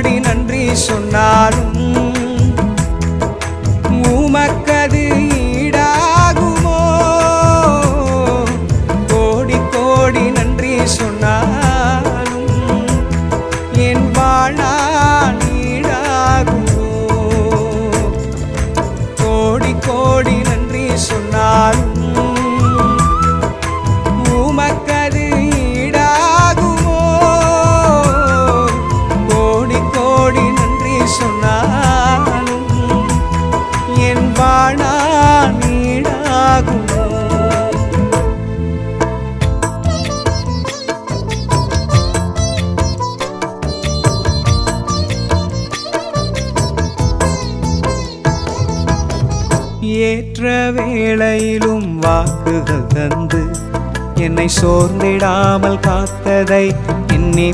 கோடி நன்றி சொன்னாலும் உமக்கது ஈடாகுமோ? கோடி கோடி நன்றி சொன்னாலும் ஏற்ற வேளையிலும் வாக்குகள் தந்து என்னை சோர்ந்திடாமல் காத்ததை எண்ணி